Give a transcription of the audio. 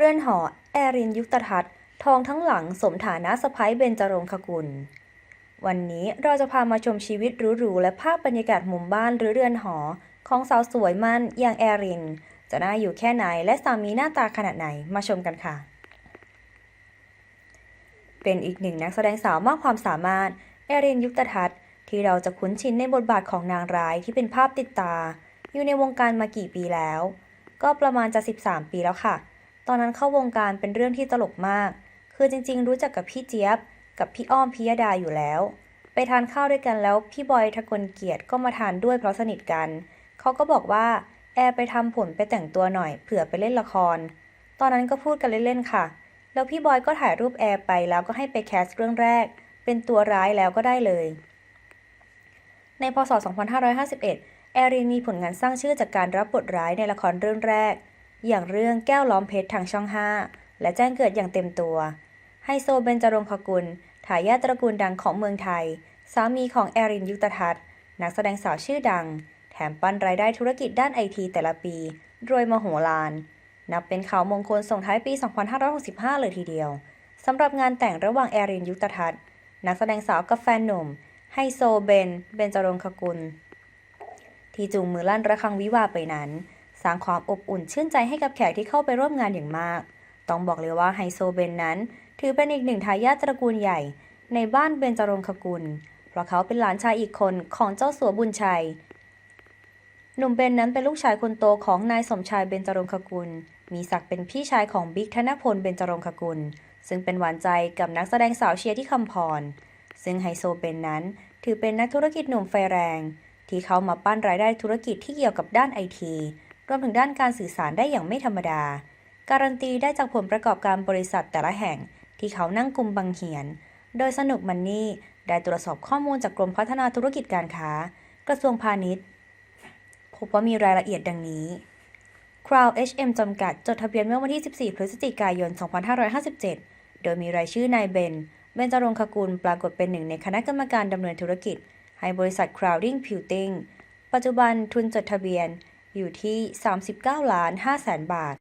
เรือนหอแอรินยุคตทัศน์ทองทั้งหลังสมฐานะสะพ้ายเบญจรงคกุล วันนี้เราจะพามาชมชีวิตหรูๆและภาพบรรยากาศมุมบ้านหรือเรือนหอ ของสาวสวยมั่นอย่างแอริน จะน่าอยู่แค่ไหนและสามีหน้าตาขนาดไหนมาชมกันค่ะ เป็นอีกหนึ่งนักแสดงสาวมากความสามารถแอรินยุคตทัศน์ที่เราจะคุ้นชินในบทบาทของนางร้ายที่เป็นภาพติดตา อยู่ในวงการมากี่ปีแล้ว ก็ประมาณจะ 13 ปีแล้วค่ะ ตอนนั้นเข้าวงการเป็นเรื่องที่ตลกมาก คือจริง ๆ รู้จักกับพี่เจี๊ยบ กับพี่อ้อมพิยดาอยู่แล้ว ไปทานข้าวด้วยกันแล้วพี่บอยทะกลเกียรติก็มาทานด้วยเพราะสนิทกัน เขาก็บอกว่าแอร์ไปทำผลไปแต่งตัวหน่อยเผื่อไปเล่นละคร ตอนนั้นก็พูดกันเล่นๆค่ะ แล้วพี่บอยก็ถ่ายรูปแอร์ไปแล้วก็ให้ไปแคสเรื่องแรก เป็นตัวร้ายแล้วก็ได้เลย ในพศ 2551 แอรินมีผลงานสร้างชื่อจากการรับบทร้ายในละครเรื่องแรก อย่างเรื่องแก้วล้อมเพชรทางช่อง 5 และแจ้งเกิดอย่างเต็มตัว ไฮโซเบญจรงคกุล ทายาทตระกูลดังของเมืองไทย สามีของแอรินยุตทัศน์ นักแสดงสาวชื่อดัง แถมปั้นรายได้ธุรกิจด้านไอทีแต่ละปี รวยมโหฬาร นับเป็นข่าวมงคลส่งท้ายปี 2565 เลยทีเดียวสำหรับงานแต่งระหว่างแอรินยุตทัศน์ นักแสดงสาวกับแฟนหนุ่ม ไฮโซเบน เบนจรงคกุล ที่จูงมือลั่นระฆังวิวาไปนั้น สร้างความอบอุ่นชื่นใจให้กับแขกที่เข้าไปร่วมงานอย่างมาก ต้องบอกเลยว่าไฮโซเบนนั้น ถือเป็นอีกหนึ่งทายาทตระกูลใหญ่ ในบ้านเบนจรงคกุล เพราะเขาเป็นหลานชายอีกคนของเจ้าสัวบุญชัย หนุ่มเบนนั้นเป็นลูกชายคนโตของนายสมชายเบญจรงคกุล มีศักดิ์เป็นพี่ชายของบิ๊กธนพลเบญจรงคกุล ซึ่งเป็นหวานใจกับนักแสดงสาวเชียร์ที่คำพร ซึ่งไฮโซเบนนั้น ถือเป็นนักธุรกิจหนุ่มไฟแรง ที่เขามาปั้นรายได้ธุรกิจที่เกี่ยวกับด้านไอที รวมถึงด้านการสื่อสารได้อย่างไม่ธรรมดา การันตีได้จากผลประกอบการบริษัทแต่ละแห่งที่เขานั่งกลุ่มบังเหียน โดยสนุกมันนี่ได้ตรวจสอบข้อมูลจากกรมพัฒนาธุรกิจการค้า กระทรวงพาณิชย์ พบว่ามีรายละเอียดดังนี้ Crown HM จำกัด จดทะเบียนเมื่อวันที่ 14 พฤศจิกายน 2557 โดยมีรายชื่อนายเบน เบนจรงคกุลปรากฏเป็นหนึ่งในคณะกรรมการดำเนินธุรกิจ ให้บริษัท Crowding Puting ปัจจุบันทุนจดทะเบียน อยู่ที่ 39 ล้าน5แสนบาท